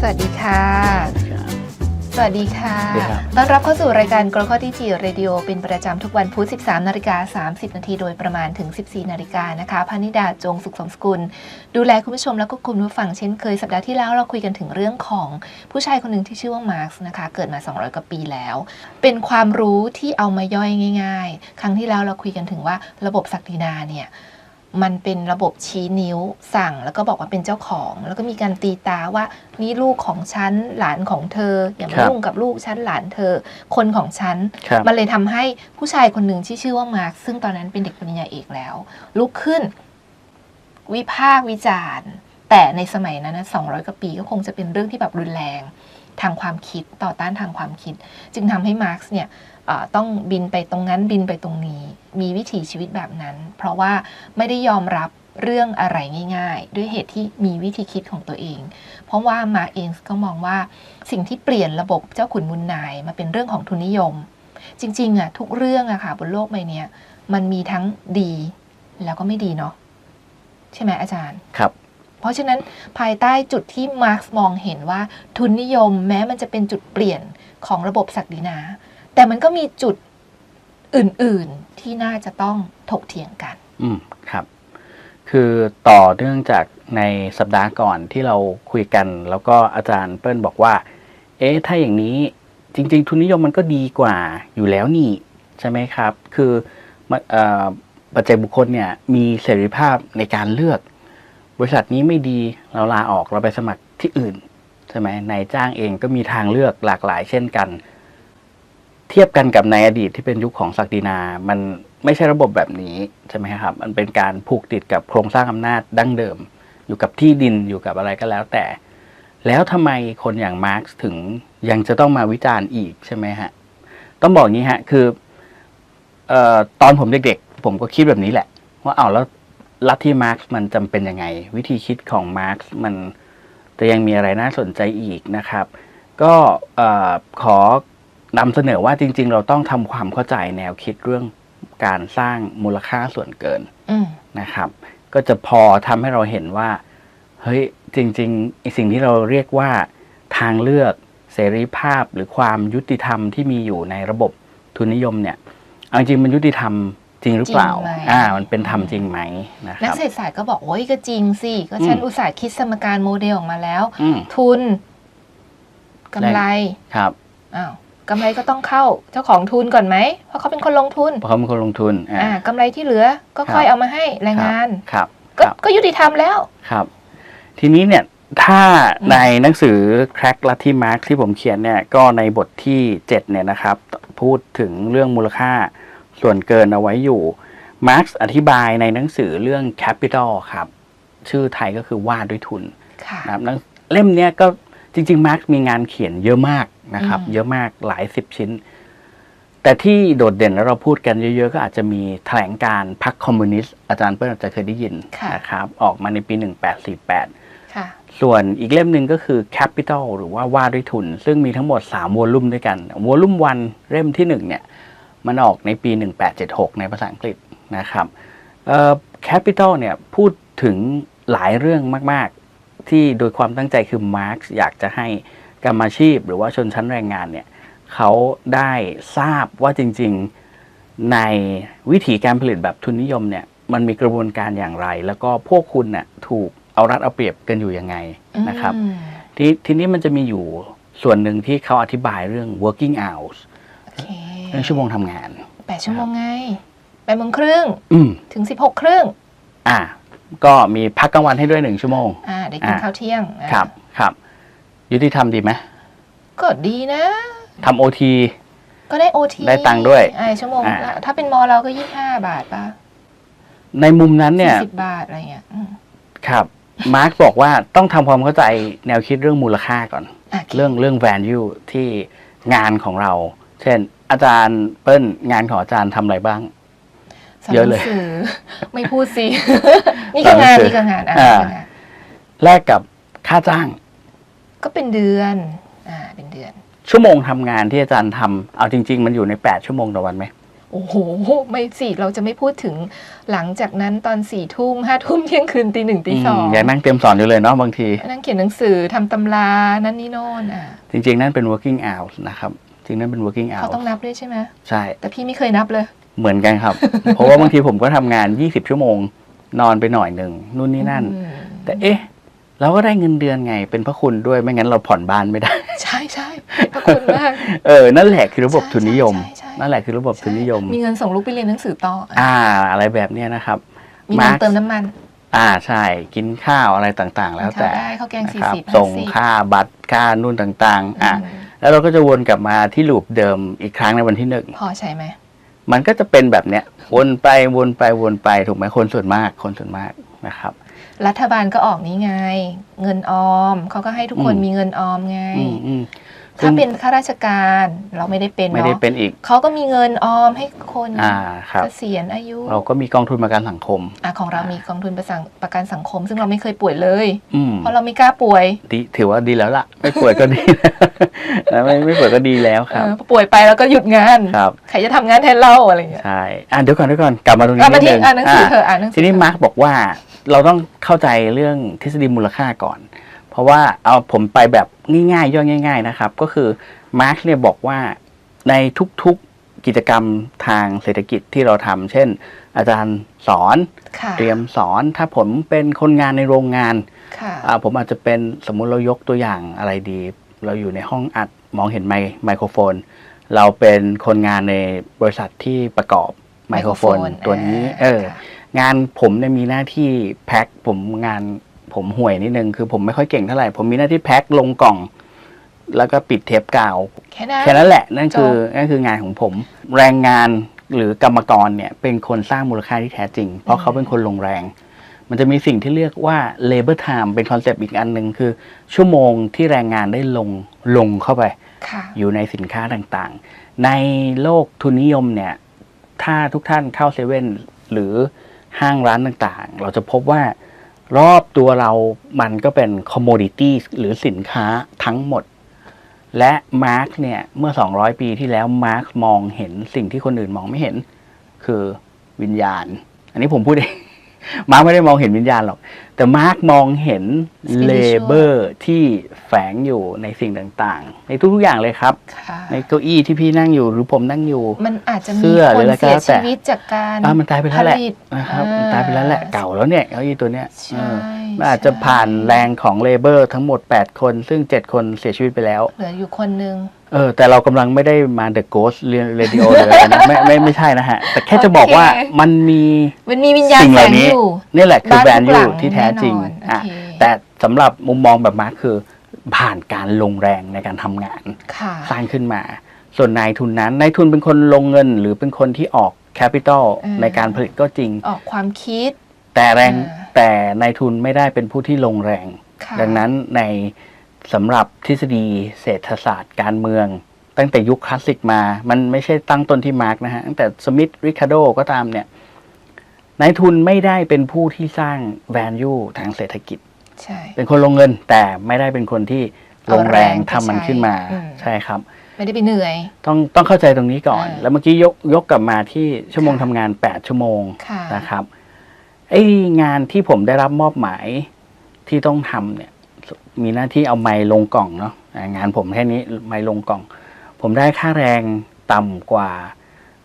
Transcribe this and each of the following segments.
สวัสดีค่ะ สวัสดีค่ะสวัสดีครับต้อนรับเข้าสู่รายการกรข้อที่จีเรดิโอเป็นประจำทุกวันพุธ 13 นาฬิกา 30 นาทีโดยประมาณถึง 14 นาฬิกานะคะพนิดาจงสุขสมสกุล ดูแลคุณผู้ชมแล้วก็คุณผู้ฟังเช่นเคย สัปดาห์ที่แล้วเราคุยกันถึงเรื่องของผู้ชายคนหนึ่งที่ชื่อว่ามาร์กนะคะ เกิดมา 200 กว่าปีแล้ว เป็นความรู้ที่เอามาย่อยง่าย ๆ ครั้งที่แล้วเราคุยกันถึงว่าระบบศักดินาเนี่ย มันเป็นระบบชี้นิ้วสั่ง แล้วก็บอกว่าเป็นเจ้าของ แล้วก็มีการตีตาว่านี่ลูกของฉันหลานของเธอ อย่ามาครับยุ่งกับลูกฉันหลานเธอ คนของฉันครับมันเลยทำให้ผู้ชายคนหนึ่งที่ชื่อว่ามาร์คซึ่งตอนนั้นเป็นเด็กปริญญาเอกแล้ว ลุกขึ้น วิพากษ์วิจารณ์ แต่ในสมัยนั้นนะ200กว่าปีก็คงจะเป็นเรื่องที่แบบรุนแรงทางความคิดต่อต้านทางความคิด จึงทำให้มาร์กซ์เนี่ยเอ่อ ต้องบินไปตรงนั้นบินไปตรงนี้ มีวิถีชีวิตแบบนั้น เพราะว่าไม่ได้ยอมรับเรื่องอะไรง่าย ๆ ด้วยเหตุที่มีวิธีคิดของตัวเอง เพราะว่ามาร์กเองก็มองว่าสิ่งที่เปลี่ยนระบบเจ้าขุนมุนนายมาเป็นเรื่องของทุนนิยม จริงๆอะทุกเรื่องอะค่ะบนโลกใบเนี้ยมันมีทั้งดีแล้วก็ไม่ดีเนาะใช่ไหมอาจารย์ครับ เพราะฉะนั้นภายใต้จุดที่มาร์กมองเห็นว่าทุนนิยมแม้มันจะเป็นจุดเปลี่ยนของระบบศักดินา แต่มันก็มีจุดอื่นๆที่น่าจะต้องถกเถียงกัน อืมครับ คือต่อเนื่องจากในสัปดาห์ก่อนที่เราคุยกัน แล้วก็อาจารย์เปิ้ลบอกว่า เอ๊ะถ้าอย่างนี้จริง ๆ ทุนนิยมมันก็ดีกว่าอยู่แล้วนี่ ใช่ไหมครับ คือมันเอ่อปัจจัยบุคคลเนี่ยมีเสรีภาพในการเลือก บริษัทนี้ไม่ดีเราลาออกเราไปสมัครที่อื่นใช่ไหมนายจ้างเองก็มีทางเลือกหลากหลายเช่นกัน เทียบกันกับในอดีตที่เป็นยุคของศักดินา มันไม่ใช่ระบบแบบนี้ใช่ไหมครับ มันเป็นการผูกติดกับโครงสร้างอำนาจดั้งเดิม อยู่กับที่ดินอยู่กับอะไรก็แล้วแต่ แล้วทำไมคนอย่างมาร์กซ์ถึงยังจะต้องมาวิจารณ์อีกใช่ไหมฮะ ต้องบอกงี้ฮะ คือออตอนผมเด็กๆ ผมก็คิดแบบนี้แหละ ว่าเอาแล้วลัทธิมาร์กซ์มันจำเป็นยังไง วิธีคิดของมาร์กซ์มันจะยังมีอะไรน่าสนใจอีกนะครับ ก็อขอ นำเสนอว่าจริง ๆ เราต้องทำความเข้าใจแนวคิดเรื่องการสร้างมูลค่าส่วนเกินอืมนะครับ ก็จะพอทำให้เราเห็นว่า เฮ้ยจริงๆไอสิ่งที่เราเรียกว่าทางเลือกเสรีภาพหรือความยุติธรรมที่มีอยู่ในระบบทุนนิยมเนี่ยเอาจริงมันยุติธรรมจริงหรือเปล่าจริงไหมอ่า มันเป็นธรรมจริงไหมนะคนักรับเศรษฐศาสตร์ก็บอกโอ้ยก็จริงสิก็ฉันอืมอุตส่าห์คิดสมการโมเดลออกมาแล้วอืมทุนกำไรครับอ้าว กำไรก็ต้องเข้าเจ้าของทุนก่อนไหมเพราะเขาเป็นคนลงทุนเพราะเขาเป็นคนลงทุนอ่าอ่ากำไรที่เหลือก็ค่อยครับเอามาให้แรงงานครับคก็รับก็ยุติธรรมแล้วครับ ทีนี้เนี่ยถ้าในหนังสือ Crack ลัทธิมาร์กที่ผมเขียนเนี่ยก็ในบทที่ 7 เนี่ยนะครับ พูดถึงเรื่องมูลค่าส่วนเกินเอาไว้อยู่มาร์กอธิบายในหนังสือเรื่อง Capital ครับ ชื่อไทยก็คือว่าด้วยทุนค่ะนะครับหนังเล่มเนี้ยก็จริง ๆ มาร์กมีงานเขียนเยอะมาก นะครับอืมเยอะมากหลายสิบชิ้น แต่ที่โดดเด่นแล้วเราพูดกันเยอะๆ ก็อาจจะมีแถลงการณ์พรรคคอมมิวนิสต์อาจารย์เปิ้ลอาจจะเคยได้ยินค่ะนะครับออกมาในปี 1848ค่ะส่วนอีกเล่มหนึ่งก็คือ Capital หรือว่าว่าด้วยทุน ซึ่งมีทั้งหมด 3วอลลุ่มด้วยกันวอลลุ่มวันเล่มที่ 1 เนี่ย มันออกในปี 1876 ในภาษาอังกฤษนะครับเอ่อ Capital เนี่ยพูดถึงหลายเรื่องมาก ๆ ที่โดยความตั้งใจคือมาร์กอยากจะให้ กรรมอาชีพ หรือว่าชนชั้นแรงงานเนี่ยเขาได้ทราบว่าจริง ๆในวิธีการผลิตแบบทุนนิยมเนี่ยมันมีกระบวนการอย่างไร แล้วก็พวกคุณน่ะถูกเอารัดเอาเปรียบกันอยู่ยังไงนะครับอืมทีทีนี้มันจะมีอยู่ส่วนหนึ่งที่เขาอธิบายเรื่อง working hours โอเคเรื่องชั่วโมงทำงานแปดชั่วโมงไงแปดโมงครึ่งอืมถึงสิบหกครึ่งอ่าก็มีพักกลางวันให้ด้วยหนึ่งชั่วโมงอ่าได้กินอ่าข้าวเที่ยงอ่าครับครับ ยุติธรรมดีไหมก็ดีนะทำโอที ก็ได้โอทีได้ตังค์ด้วยอ่าชั่วโมงอ่า ละถ้าเป็นมอเราก็ยี่ห้าบาทป่ะในมุมนั้นเนี่ยสิบบาทอะไรเงี้ยอืมครับ มาร์กบอกว่าต้องทำความเข้าใจแนวคิดเรื่องมูลค่าก่อน อะเรื่องเรื่อง value ที่งานของเรา เช่น อาจารย์เปิ้ลงานของอาจารย์ทำอะไรบ้าง สนเยอะเลยหนังสือไม่พูดสิ นี่ก็งานสอนหนังสือนี่ก็งานอะอ่า นี่ก็งาน แลกกับค่าจ้าง ก็เป็นเดือนอ่าเป็นเดือน ชั่วโมงทำงานที่อาจารย์ทำเอาจริง ๆ มันอยู่ใน 8 ชั่วโมงต่อวันไหมโอ้โห ไม่สิเราจะไม่พูดถึงหลังจากนั้นตอนสี่ทุ่มห้าทุ่มเที่ยงคืนตีหนึ่งตีสองมยังนั่งเตรียมสอนอยู่เลยเนาะบางที นั่งเขียนหนังสือทำตำรานั่นนี่โน่นอะจริง ๆ นั่นเป็น working hours นะครับจริงนั่นเป็น working เขา hours ต้องนับด้วยใช่ไหมใช่ แต่พี่ไม่เคยนับเลย เหมือนกันครับ เพราะว่าบางทีผมก็ทำงาน 20 ชั่วโมง นอนไปหน่อยหนึ่งนู่นนี่นั่น อืมแต่เอ๊ะ เราก็ได้เงินเดือนไงเป็นพระคุณด้วยไม่งั้นเราผ่อนบ้านไม่ได้ ใช่ใช่ขอบคุณมาก เออ นั่นแหละคือระบบใช่ทุนนิยมใช่ใช่ นั่นแหละคือระบบทุนนิยม มีเงินส่งลูกไปเรียนหนังสือต่ออะอ่า อะไรแบบเนี้ยนะครับ มีเงิน Marx เติมน้ำมันอ่าใช่กินข้าวอะไรต่างๆ แล้วแต่ข้าวได้ข้าวแกงนะครับ40ส่ง50ค่าบัตรค่านู่นต่างๆ อะอืมแล้วเราก็จะวนกลับมาที่ลูปเดิมอีกครั้งในวันที่หนึ่ง พอใช่ไหม มันก็จะเป็นแบบเนี้ยวนไปวนไปวนไปถูกไหมคนส่วนมากคนส่วนมากนะครับ รัฐบาลก็ออกนี้ไง เงินออมเขาก็ให้ทุกคนอืมมีเงินออมไงอืมอืม ถ้าเป็นข้าราชการเราไม่ได้เป็นไม่ได้เนาะเป็นอีกเขาก็มีเงินออมให้คนอ่าครับ เกษียณอายุเราก็มีกองทุนประกันสังคม อะของเรามีกองทุนประสังประกันสังคม ซึ่งเราไม่เคยป่วยเลย อืมเพราะเราไม่กล้าป่วยดีถือว่าดีแล้วล่ะ ไม่ป่วยก็ดีนะไม่ไม่ป่วยก็ดีแล้วครับ เออพอป่วยไปแล้วก็หยุดงาน ครับ ใครจะทำงานแทนเราอะไรอย่างเงี้ยใช่อะเดี๋ยวก่อนเดี๋ยวก่อนกลับมาตรงกลันี้บมานิดที่นึงอ่านหนังสือเธอะอะอ่านหนังสือทีนี้เถอะมาร์กบอกว่าเราต้องเข้าใจเรื่องทฤษฎีมูลค่าก่อน เพราะว่าเอาผมไปแบบง่ายๆย่อยง่าย ๆนะครับ ก็คือมาร์กเนี่ยบอกว่าในทุกๆกิจกรรมทางเศรษฐกิจที่เราทำเช่น อาจารย์สอนค่ะเตรียมสอนถ้าผมเป็นคนงานในโรงงานค่ะอ่าผมอาจจะเป็นสมมุติเรายกตัวอย่างอะไรดี เราอยู่ในห้องอัดมองเห็นไมค์ไมโครโฟน เราเป็นคนงานในบริษัทที่ประกอบไมโครโฟนตัวนี้ เออค่ะงานผมเนี่ยมีหน้าที่แพ็คผมงาน ผมห่วยนิดนึงคือผมไม่ค่อยเก่งเท่าไหร่ ผมมีหน้าที่แพ็คลงกล่อง แล้วก็ปิดเทปกาวแค่นั้นแค่นั้นแหละนั่นคือจบนั่นคืองานของผม แรงงานหรือกรรมกรเนี่ย เป็นคนสร้างมูลค่าที่แท้จริง เพราะเขาเป็นคนลงแรง มันจะมีสิ่งที่เรียกว่า labor time เป็นคอนเซปต์อีกอันหนึ่งคือ ชั่วโมงที่แรงงานได้ลงลงเข้าไปค่ะอยู่ในสินค้าต่างๆ ในโลกทุนนิยมเนี่ย ถ้าทุกท่านเข้าเซเว่นหรือห้างร้านต่างๆ เราจะพบว่า รอบตัวเรามันก็เป็นคอมมดิตี้หรือสินค้าทั้งหมด และมาร์กเนี่ย เมื่อ 200 ปีที่แล้วมาร์กมองเห็นสิ่งที่คนอื่นมองไม่เห็น คือวิญญาณ อันนี้ผมพูดเอง มาร์กไม่ได้มองเห็นวิญญาณหรอก แต่มาร์กมองเห็น Spiritual เลเบอร์ที่แฝงอยู่ในสิ่งต่างๆ ในทุกๆอย่างเลยครับค่ะในเก้าอี้ที่พี่นั่งอยู่หรือผมนั่งอยู่ มันอาจจะเสื้มีอคหรืนออะไรก็เสียแล้วแต่ชีวิตจากการอ่ามันตายไปแล้วแหละผลิตนะครับอ่มันตายไปแล้วแหละเก่าแล้วเนี่ยเก้าอี้ตัวเนี้ยใช่เออมันอาจจะผ่านแรงของเลเบอร์ทั้งหมด 8 คน ซึ่ง 7 คนเสียชีวิตไปแล้ว เหลืออยู่คนหนึ่งเออ แต่เรากำลังไม่ได้มา The Ghost Radio เลยนะไม่ไม่ไม่ใช่นะฮะ แต่แค่จะบอกว่าโอเคมันมีมันมีวิญญาณสิ่งเหแฝล่างนี้อยู่นี่แหละคือบ้านทุกหลั value งที่แท้จริงแน่นอนอะโอเคแต่สำหรับมุมมองแบบมาร์คคือผ่านการลงแรงในการทำงานค่ะสร้างขึ้นมา ส่วนนายทุนนั้นนายทุนเป็นคนลงเงินหรือเป็นคนที่ออกแคปิตอลอืมในการผลิตก็จริง ออกความคิด แต่แรงอ่าแต่นายทุนไม่ได้เป็นผู้ที่ลงแรงค่ะดังนั้นในสำหรับทฤษฎีเศรษฐศาสตร์การเมือง ตั้งแต่ยุคคลาสสิกมา มันไม่ใช่ตั้งต้นที่มาร์กนะฮะ ตั้งแต่สมิธริคาโดก็ตามเนี่ยนายทุนไม่ได้เป็นผู้ที่สร้าง value ทางเศรษฐกิจ ใช่ เป็นคนลงเงินแต่ไม่ได้เป็นคนที่ลงแรงทำมันขึ้นมาอืมใช่ครับ ไม่ได้ไปเหนื่อย ต้องต้องเข้าใจตรงนี้ก่อนอ่าแล้วเมื่อกี้ยกยกกลับมาที่ชั่วโมงค่ะทำงาน 8 ชั่วโมงค่ะนะครับ ไอ้งานที่ผมได้รับมอบหมายที่ต้องทำเนี่ย มีหน้าที่เอาไม้ลงกล่องเนาะอ่างานผมแค่นี้ไม้ลงกล่อง ผมได้ค่าแรงต่ำกว่า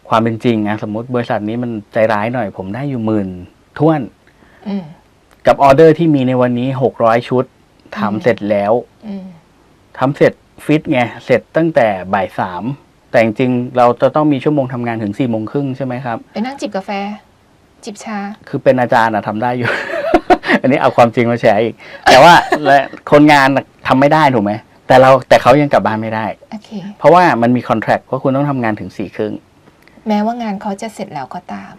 ความเป็นจริงนะสมมติบริษัทนี้มันใจร้ายหน่อย ผมได้อยู่หมื่นท้วนอืมกับออเดอร์ที่มีในวันนี้หกร้อยชุดอืมทำเสร็จแล้วอืมทำเสร็จฟิตไงเสร็จตั้งแต่บ่ายสามแต่จริงๆเราจะต้องมีชั่วโมงทำงานถึงสี่โมงครึ่งใช่ไหมครับ ไปนั่งจิบกาแฟ จิบชา คือเป็นอาจารย์อะทำได้อยู่ อันนี้เอาความจริงมาแชร์อีก แต่ว่าและคนงานน่ะทำไม่ได้ถูกไหม แต่เราแต่เขายังกลับบ้านไม่ได้ โอเค เพราะว่ามันมีคอนแท c t ว่าคุณต้องทำงานถึงสี่ครึ่ง แม้ว่างานเขาจะเสร็จแล้วก็ตาม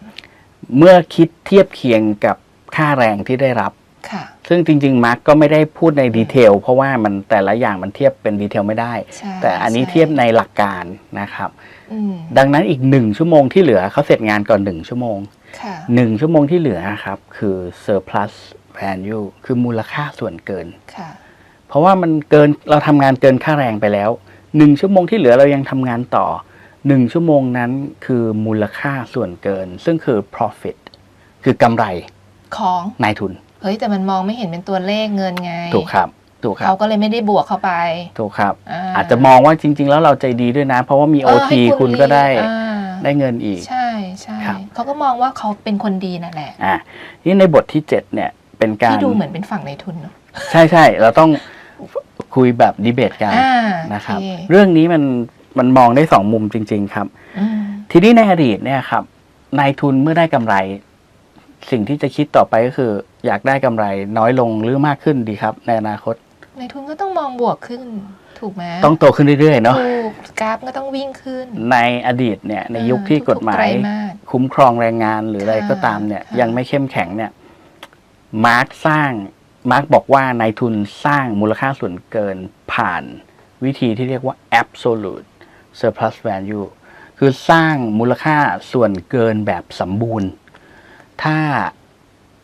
เมื่อคิดเทียบเคียงกับค่าแรงที่ได้รับ ค่ะ ซึ่งจริง ๆ มาร์กก็ไม่ได้พูดในดีเทลเพราะว่ามันแต่ละอย่างมันเทียบเป็นดีเทลไม่ได้ ใช่แต่อันนี้ใช่เทียบในหลักการนะครับ อืมดังนั้นอีกหนึ่งชั่วโมงที่เหลือเขาเสร็จงานก่อนหนึ่งชั่วโมงค่ะ หนึ่งชั่วโมงที่เหลือครับ คือ surplus value คือมูลค่าส่วนเกินค่ะเพราะว่ามันเกินเราทำงานเกินค่าแรงไปแล้วหนึ่งชั่วโมงที่เหลือเรายังทำงานต่อหนึ่งชั่วโมงนั้นคือมูลค่าส่วนเกิน ซึ่งคือ profit คือกำไรของนายทุน เฮ้ย แต่มันมองไม่เห็นเป็นตัวเลขเงินไง ถูกครับ ถูกครัเขาบก็เลยไม่ได้บวกเข้าไป ถูกครับอาอาจจะมองว่าจริง ๆ แล้วเราใจดีด้วยนะ เพราะว่ามีเออ OT ให้คุณก็ได้อ่าได้เงินอีก ใช่ใช่ครับ เขาก็มองว่าเขาเป็นคนดีนั่นแหละอะนี่ในบทที่7เนี่ยเป็นการที่ดูเหมือนเป็นฝั่งในทุนเนอะใช่ใช่เราต้องคุยแบบดีเบตกันอ่านะครับโอเเรื่องนี้มันมันมองได้สองมุมจริง ๆ ครับอืมทีนี้ในอดีตเนี่ยครับนายทุนเมื่อได้กำไร สิ่งที่จะคิดต่อไปก็คือ อยากได้กำไรน้อยลงหรือมากขึ้นดีครับ ในอนาคตในทุนก็ต้องมองบวกขึ้น ถูกไหมต้องโตขึ้นเรื่อยๆเนาะถูกกราฟก็ต้องวิ่งขึ้น ในอดีตเนี่ยในยุคที่อ่กฎหมาทุๆไตรยมาสคุ้มครองแรงงานหรืออะไรค่ะก็ตามเนี่ยค่ะยังไม่เข้มแข็งเนี่ยมาร์กสร้างมาร์กบอกว่านายทุนสร้างมูลค่าส่วนเกินผ่านวิธีที่เรียกว่า absolute surplus value คือสร้างมูลค่าส่วนเกินแบบสมบูรณ์ ถ้า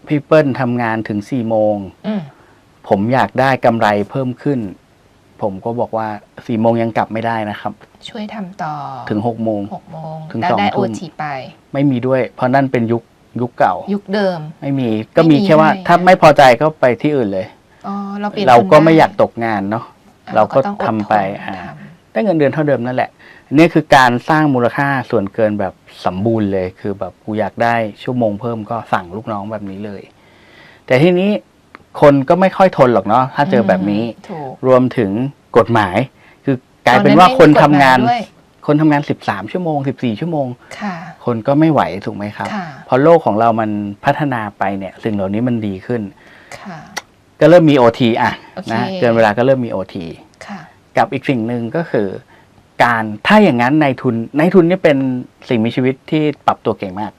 พี่เปิ้ลทำงานถึง4โมงอืมผมอยากได้กำไรเพิ่มขึ้น ผมก็บอกว่า4โมงยังกลับไม่ได้นะครับ ช่วยทำต่อถึง6โมง หกโมงถึงแล้วสองได้ทุ่โอมทีไป ไม่มีด้วย เพราะนั่นเป็นยุคยุคเก่า ยุคเดิม ไม่มีก็มีไม่มีแค่ว่าให้ ถ้าไม่พอใจก็ไปที่อื่นเลย อ๋อเราเปลี่ยนเราคนก็ด้ไม่อยากตกงานเนาะอะเราก็ต้องอดทำไปทนอ่าทได้เงินเดือนเท่าเดิมนั่นแหละนี่คือการสร้างมูลค่าส่วนเกินแบบสมบูรณ์เลย คือแบบกูอยากได้ชั่วโมงเพิ่มก็สั่งลูกน้องแบบนี้เลย แต่ทีนี้ คนก็ไม่ค่อยทนหรอกเนาะถ้าำเจอแบบนี้ ถูก รวมถึงกฎหมาย คือกลายเป็นว่าตอคนทำไม่มีกฎหมยงานด้วยคนทำงาน 13 ชั่วโมง 14 ชั่วโมง ค่ะ คนก็ไม่ไหวถูกไหมครับ ค่ะ พอโลกของเรามันพัฒนาไปเนี่ยสิ่งเหล่านี้มันดีขึ้น ค่ะ ก็เริ่มมี OT อะโอเค นะเกินเวลาก็เริ่มมี OT ค่ะ กับอีกสิ่งหนึ่งก็คือ การถ้าอย่างนั้นนายทุนนายทุนนี่เป็นสิ่งมีชีวิตที่ปรับตัวเก่งมาก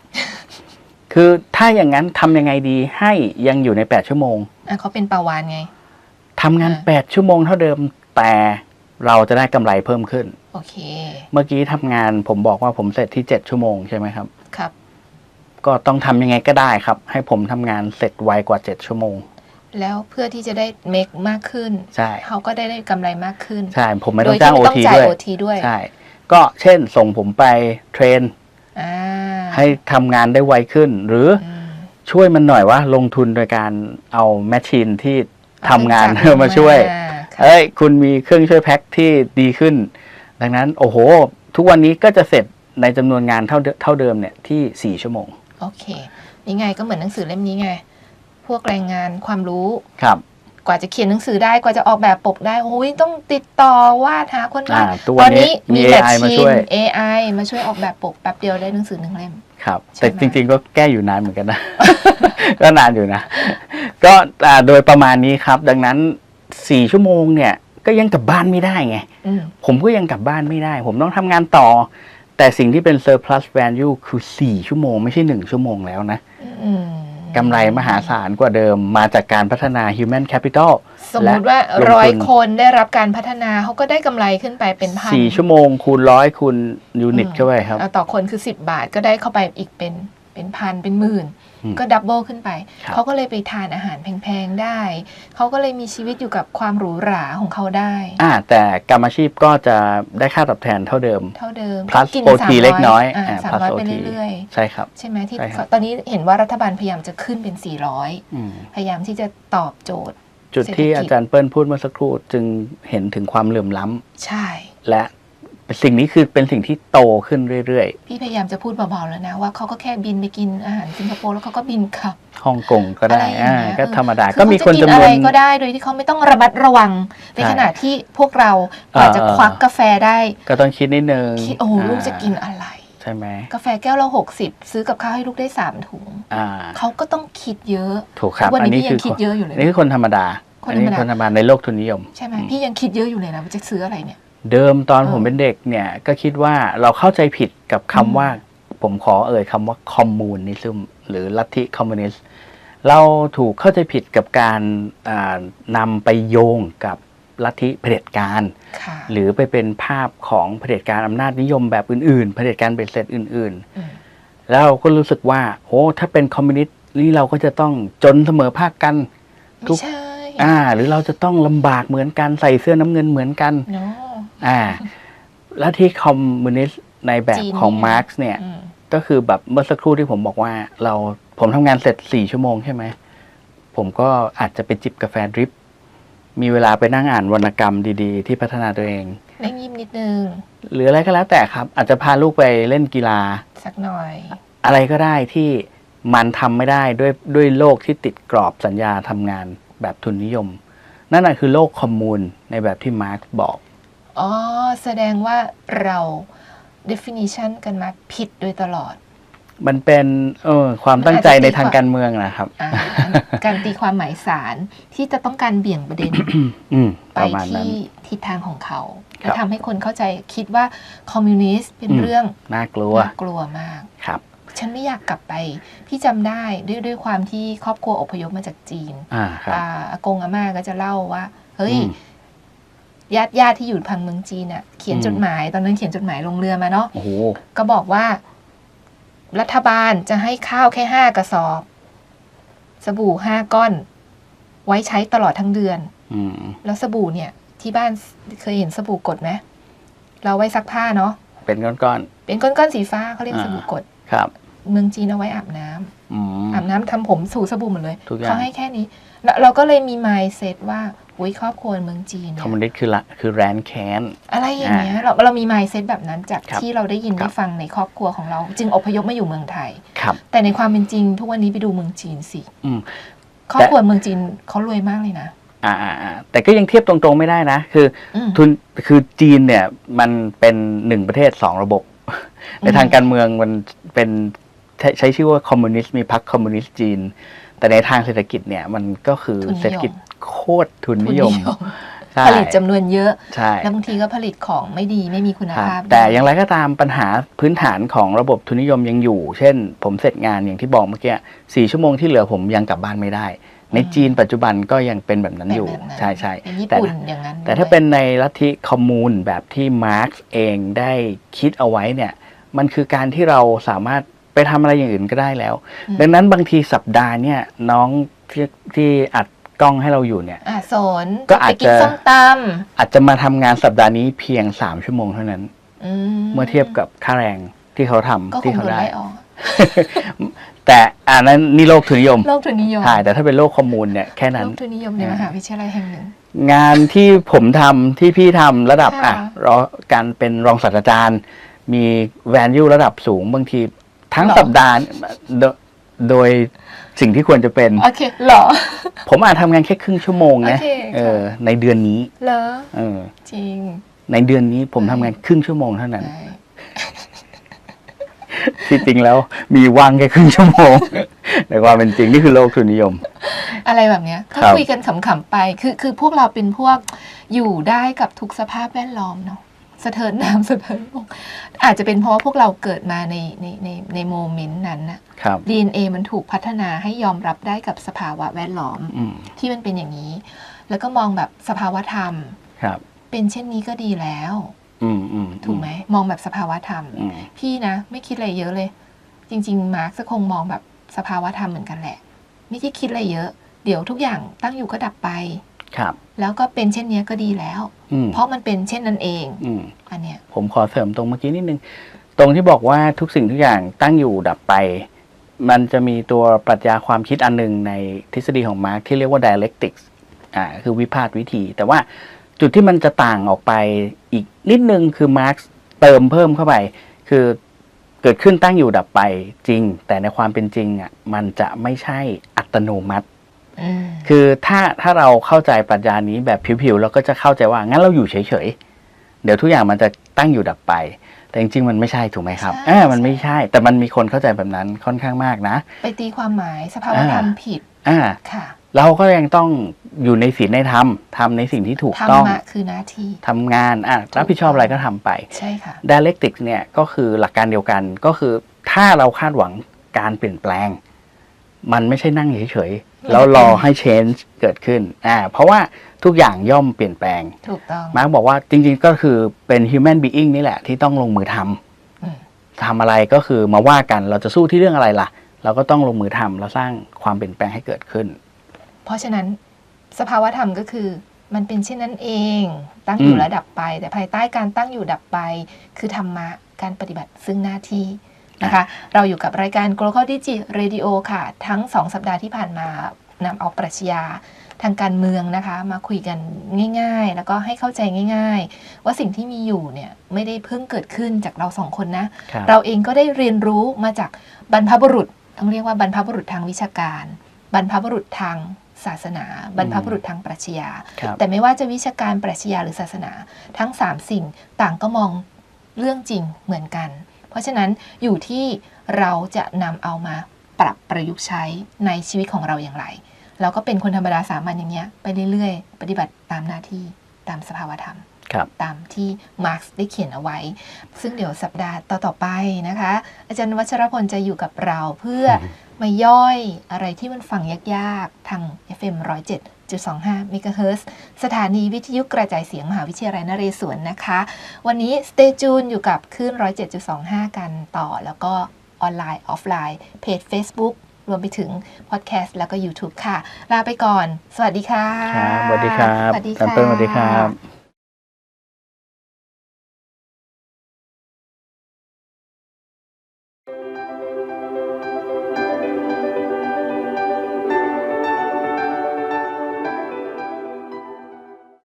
คือถ้าอย่างนั้นทำยังไงดีให้ยังอยู่ใน 8 ชั่วโมง อะเขาเป็นปลาวานไง ทำงานอ่า8ชั่วโมงเท่าเดิม แต่เราจะได้กำไรเพิ่มขึ้น โอเค เมื่อกี้ทำงานผมบอกว่าผมเสร็จที่7ชั่วโมงใช่ไหมครับ ครับ ก็ต้องทำยังไงก็ได้ครับ ให้ผมทำงานเสร็จไวกว่า7ชั่วโมง แล้วเพื่อที่จะได้เมคมากขึ้น ใช่ เขาก็ได้ได้กำไรมากขึ้น ใช่ ผมไม่โดต้อยงที่จ้างไม่โอต้องทีจ่ายด้วย โอทีด้วยใช่ ก็เช่นส่งผมไปเทรน อ่าให้ทำงานได้ไวขึ้น หรืออืม ช่วยมันหน่อยว่าลงทุนโดยการเอาแมชชีนที่ทำงานเอเครื่องจักรมาช่วยค่ะเอ้ยคุณมีเครื่องช่วยแพ็คที่ดีขึ้น ดังนั้นโอ้โห ทุกวันนี้ก็จะเสร็จในจำนวนงานเท่าเดิเท่าเดิมเนี่ยที่ 4 ชั่วโมง โอเค นี่ไงก็เหมือนหนังสือเล่มนี้ไง พวกแรงงานความรู้ครับกว่าจะเขียนหนังสือได้กว่าจะออกแบบปกได้โอ้ยต้องติดต่อวาดหาคนวาอ่าดตัวนี้มีแมช AI มาชีช่นวย AI มาช่วยออกแบบปกแป๊บเดียวได้หนังสือหนึ่งเล่ม ครับใช่แต่ไหมจริง ๆ ก็แก้อยู่นานเหมือนกันนะ ก็นานอยู่นะ ก็อ่าโดยประมาณนี้ครับ ดังนั้น4ชั่วโมงเนี่ยก็ยังกลับบ้านไม่ได้ไงอืมผมก็ยังกลับบ้านไม่ได้ ผมต้องทำงานต่อ แต่สิ่งที่เป็น surplus value คือ4ชั่วโมง ไม่ใช่1ชั่วโมงแล้วนะอืม กำไรมหาศาลกว่าเดิมมาจากการพัฒนา human capital สมมุติว่าและลงทุนร้อยคนได้รับการพัฒนาเขาก็ได้กำไรขึ้นไปเป็นพัน4ชั่วโมงคูณร้อยคูณยูนิตอืมเข้าไปครับเอาต่อคนคือ 10 บาทก็ได้เข้าไปอีกเป็นเป็นพันเป็นหมื่นอืม ก็ดับเบิลขึ้นไป ครับ เขาก็เลยไปทานอาหารแพงๆได้ เขาก็เลยมีชีวิตอยู่กับความหรูหราของเขาได้ อ่าแต่กรรมอาชีพก็จะได้ค่าตอบแทนเท่าเดิม เท่าเดิม plus กิน OT 300เล็กน้อยอ่าอ่าสาม plus ร้อยไป OT เรื่อยใช่ครับ ๆ ใช่ไหมที่ใช่ครับ ตอนนี้เห็นว่ารัฐบาลพยายามจะขึ้นเป็น 400 อืมพยายามที่จะตอบโจทย์ จุดที่เศรษฐกิจ อาจารย์เปิ้ลพูดเมื่อสักครู่จึงเห็นถึงความเหลื่อมล้ำใช่ และ สิ่งนี้คือเป็นสิ่งที่โตขึ้นเรื่อยพี่พยายามจะพูดเบาๆแล้วนะ ว่าเขาก็แค่บินไปกินอาหารสิงคโปร์แล้วเขาก็บินกลับ ๆฮ่องกงก็ได้อะไรอย่างอ่าเงี้ยก็ธรรมดาคือก็มีคนเขาจะจำนวนกิอะไรก็ได้โดยที่เขาไม่ต้องระมัดระวัง ในใช่ขณะที่พวกเรากว่าจะเออ ควักกาแฟได้ก็ต้องคิดนิดนึงคิดโอ้โหาลูกจะกินอะไร ใช่ไหมกาแฟแก้วละ60 ซื้อกับข้าวให้ลูกได้ 3 ถุง อ่าเขาก็ต้องคิดเยอะ ถูกครับวันอันนี้นี้พี่ยัคืงอคิดเยอะอยู่เลย นี่คือคนธรรมดาคนอันนี้ธรรมดาคนธรรมดาในโลกทุนนิยม ใช่ไหมอืมพี่ยังคิดเยอะอยู่เลยนะว่าจะซื้ออะไรเนี่ย เดิมตอนเออผมเป็นเด็กเนี่ยก็คิดว่าเราเข้าใจผิดกับคำอืมว่า ผมขอเอ่ยคำว่าคอมมูนิซึมหรือลัทธิคอมมิวนิสต์เราถูกเข้าใจผิดกับการอ่านำไปโยงกับลัทธิเผด็จการค่ะหรือไปเป็นภาพของเผด็จการอำนาจนิยมแบบอื่นๆเผด็จการเบ็ดเสร็จอื่นอืมๆแล้วเราก็รู้สึกว่าโอ้ถ้าเป็นคอมมิวนิสต์นี่เราก็จะต้องจนเสมอภาคกันทุไม่กใช่อ่า หรือเราจะต้องลำบากเหมือนกันใส่เสื้อน้ำเงินเหมือนกันเนาะ อ่า แล้วที่คอมมิวนิสต์ในแบบจีนของเนี่ย มาร์กเนี่ย อืม ก็คือแบบเมื่อสักครู่ที่ผมบอกว่า เราผมทำงานเสร็จสี่ชั่วโมงใช่ไหม ผมก็อาจจะไปจิบกาแฟดริป มีเวลาไปนั่งอ่านวรรณกรรมดีๆ ที่พัฒนาตัวเอง นั่งยิ้มนิดนึง หรืออะไรก็แล้วแต่ครับ อาจจะพาลูกไปเล่นกีฬา สักหน่อย อะไรก็ได้ที่มันทำไม่ได้ด้วยด้วยโลกที่ติดกรอบสัญญาทำงานแบบทุนนิยม นั่นน่ะคือโลกคอมมูนในแบบที่มาร์กบอก อ๋อ แสดงว่าเรา definition กันมาผิดโดยตลอด มันเป็นเออความตั้งใจในทางการเมืองนะครับ อ่าการตีความหมายสารที่จะต้องการเบี่ยงประเด็น อืมไปประมาณนั้น ที่ทิศทางของเขาครับและทำให้คนเข้าใจคิดว่าคอมมิวนิสต์เป็นอืมเรื่องน่ากลัวน่ากลัวมาก ครับ ฉันไม่อยากกลับไป พี่จำได้ด้วยด้วยความที่ครอบครัวอพยพมาจากจีน อ่าครับ อาอากงอาม่าก็จะเล่าว่า เฮ้ย อืม ญาติญาติที่อยู่พังเมืองจีนน่ะเขียนอืมจดหมายตอนนั้นเขียนจดหมายลงเรือมาเนาะโอ้โหก็บอกว่า รัฐบาลจะให้ข้าวแค่ห้ากระสอบ สบู่ห้าก้อน ไว้ใช้ตลอดทั้งเดือนอืมแล้วสบู่เนี่ย ที่บ้านเคยเห็นสบู่กดไหมเราไว้ซักผ้าเนาะเป็นก้อนเป็นก้อนๆสีฟ้าเขาเรียกอ่าสบู่กดๆครับ เมืองจีนเอาไว้อาบน้ำอืมอาบน้ำทำผมสูสบู่หมดเลยทุกอย่างเขาให้แค่นี้แล้วเราก็เลยมี mindset ว่า อุ้ยครอบครัวเมืองจีนคเนี่อมมิวยนิสต์คือละคือแรนแคนอะไรอย่างเงี้ยเราเรามี mindset แบบนั้นจากครับที่เราได้ยินครับได้ฟังในครอบครัวของเรา จึงอพยพมาอยู่เมืองไทยครับแต่ในความเป็นจริง ทุกวันนี้ไปดูเมืองจีนสิอืมครอบครัวเมืองจีนเขารวยมากเลยนะอ่าอ่าอ่าแต่ก็ยังเทียบตรงๆไม่ได้นะ คืออืมทุนคือจีนเนี่ยมันเป็นหนึ่งประเทศสองระบบ ในทางการเมืองมันเป็นใช้ใช้ชื่อว่าคอมมิวนิสต์มีพรรคคอมมิวนิสต์จีน แต่ในทางเศรษฐกิจเนี่ยมันก็คือทุนนิยมเศรษฐกิจ โคตรทุนทุนินยมใช่ผลิตจำนวนเยอะใช่แล้วบางทีก็ผลิตของไม่ดีไม่มีคุณครับภาพ แต่ด้วยอย่างไรก็ตามปัญหาพื้นฐานของระบบทุนนิยมยังอยู่ เช่น ผมเสร็จงานอย่างที่บอกเมื่อกี้สี่ชั่วโมงที่เหลือผมยังกลับบ้านไม่ได้ ในจีนปัจจุบันก็ยังเป็นแบบนั้นอยู่แบบนั้นใช่ใช่เป็นญี่แต่ปุ่นอย่างนั้นแต่ถ้าด้วยเป็นในลัทธิคอมมูนแบบที่มาร์กเองได้คิดเอาไว้เนี่ย มันคือการที่เราสามารถไปทำอะไรอย่างอื่นก็ได้แล้วอืมดังนั้นบางทีสัปดาห์เนี่ยน้องที่ที่อัด กล้องให้เราอยู่เนี่ย อะสนก็อาจไปกินจะส้มตอาจจะมาทำงานสัปดาห์นี้เพียง 3 ชั่วโมงเท่านั้นำอืมเมื่อเทียบกับค่าแรงที่เขาทำก็คที่งเขาโดนได้ ไล่ออก แต่อันนั้นนี่โลกทุนนิยมโลกทุนนิยมใช่แต่ถ้าเป็นโลกคอมมูนเนี่ยแค่นั้น โลกทุนนิยมในมหาวิทยาลัยแห่งหนึ่ง งานที่ผมทำที่พี่ทำระดับค่ะ อะรอการเป็นรองศาสตราจารย์ มี value ระดับสูงบางทีทั้งสัปดาห์โดโดย สิ่งที่ควรจะเป็น โอเคเหรอ ผมอาจทำงานแค่ครึ่งชั่วโมงนะโอเคค่ะ เออในเดือนนี้เหรอ เออจริงในเดือนนี้ผมใช่ทำงานครึ่งชั่วโมงเท่านั้นใช่ที่จริงแล้วมีว่างแค่ครึ่งชั่วโมง ในความเป็นจริงนี่คือโลกทุนนิยม อะไรแบบเนี้ยก็ครับ คุยกันขำๆไป คือคือพวกเราเป็นพวกอยู่ได้กับทุกสภาพแวดล้อมเนาะ สะเทินน้ำสะเทินบกอาจจะเป็นเพราะว่าพวกเราเกิดมาในในในในโมเมนต์นั้นน่ะครับ DNA มันถูกพัฒนาให้ยอมรับได้กับสภาวะแวดล้อมอืมที่มันเป็นอย่างนี้ แล้วก็มองแบบสภาวะธรรม ครับ เป็นเช่นนี้ก็ดีแล้ว อืมอืมถูกไหมมองแบบสภาวะธรรม อืมพี่นะ ไม่คิดอะไรเยอะเลย จริง ๆ มาร์กจะคงมองแบบสภาวะธรรมเหมือนกันแหละ ไม่ได้คิดอะไรเยอะ เดี๋ยวทุกอย่างตั้งอยู่ก็ดับไป ครับ แล้วก็เป็นเช่นเนี้ยก็ดีแล้วอืมเพราะมันเป็นเช่นนั้นเองอืมอันเนี้ยผมขอเสริมตรงเมื่อกี้นิดนึง ตรงที่บอกว่าทุกสิ่งทุกอย่างตั้งอยู่ดับไป มันจะมีตัวปรัชญาความคิดอันหนึ่งในทฤษฎีของมาร์กที่เรียกว่า dialectics อ่าคือวิพากษ์วิธี แต่ว่าจุดที่มันจะต่างออกไปอีกนิดนึงคือมาร์กเติมเพิ่มเข้าไป คือเกิดขึ้นตั้งอยู่ดับไปจริง แต่ในความเป็นจริงอะมันจะไม่ใช่อัตโนมัติอืม คือถ้าถ้าเราเข้าใจปรัชญานี้แบบผิวๆเราก็จะเข้าใจว่างั้นเราอยู่เฉยๆเดี๋ยวทุกอย่างมันจะตั้งอยู่ดับไป แต่จริงๆมันไม่ใช่ถูกไหมครับอ่ามันไม่ใช่ แต่มันมีคนเข้าใจแบบนั้นค่อนข้างมากนะ ไปตีความหมายสภาวะธรรมอ่าผิดอ่าค่ะ เราก็ยังต้องอยู่ในศีลในธรรมทำในสิ่งที่ถูกธรรต้องมะคือหน้าที่ทำงานอะรับผิดชอบอะไรก็ทำไปใช่ค่ะ dialectics เนี่ยก็คือหลักการเดียวกันก็คือถ้าเราคาดหวังการเปลี่ยนแปลง มันไม่ใช่นั่งเฉยๆ แล้วรอให้ change เกิดขึ้นอ่าเพราะว่าทุกอย่างย่อมเปลี่ยนแปลง ถูกต้อง มาร์กบอกว่าจริงๆก็คือเป็น human being นี่แหละ ที่ต้องลงมือทำอืม ทำอะไรก็คือมาว่ากันเราจะสู้ที่เรื่องอะไรล่ะ เราก็ต้องลงมือทำแล้วสร้างความเปลี่ยนแปลงให้เกิดขึ้น เพราะฉะนั้นสภาวะธรรมก็คือ มันเป็นเช่นนั้นเองตั้งอยู่อืมและดับไป แต่ภายใต้การตั้งอยู่ดับไป คือธรรมะการปฏิบัติซึ่งหน้าที่ นะคะ เราอยู่กับรายการ Global Digi Radio ค่ะ ทั้ง 2 สัปดาห์ที่ผ่านมานำเอาปรัชญาทางการเมืองนะคะ มาคุยกันง่าย ๆ แล้วก็ให้เข้าใจง่าย ๆ ว่าสิ่งที่มีอยู่เนี่ยไม่ได้เพิ่งเกิดขึ้นจากเราสองคนนะครับเราเองก็ได้เรียนรู้มาจากบรรพบุรุษต้องเรียกว่าบรรพบุรุษทางวิชาการ บรรพบุรุษทางศาสนา บรรพบุรุษทางปรัชญาครับแต่ไม่ว่าจะวิชาการปรัชญาหรือศาสนา ทั้ง 3 สิ่งต่างก็มองเรื่องจริงเหมือนกัน เพราะฉะนั้นอยู่ที่เราจะนำเอามาปรับประยุกต์ใช้ในชีวิตของเราอย่างไร เราก็เป็นคนธรรมดาสามัญอย่างเงี้ยไปเรื่อยๆ ปฏิบัติตามหน้าที่ตามสภาวธรรมครับตามที่มาร์กซ์ได้เขียนเอาไว้ ซึ่งเดี๋ยวสัปดาห์ต่อๆไปนะคะ อาจารย์วัชรพลจะอยู่กับเราเพื่อมาย่อยอะไรที่มันฟังยากๆ ทาง FM 107.25 MHz สถานีวิทยุกระจายเสียงมหาวิทยาลัยนเรศวรนะคะ วันนี้ Stay Tune อยู่กับคลื่น107.25 กันต่อ แล้วก็ออนไลน์ ออฟไลน์ เพจ Facebook รวมไปถึงพอดแคสต์แล้วก็ YouTube ค่ะ ลาไปก่อน สวัสดีค่ะครับสวัสดีครับสวัสดีอาจารย์ค่ะเปิ้ลสวัสดีครับ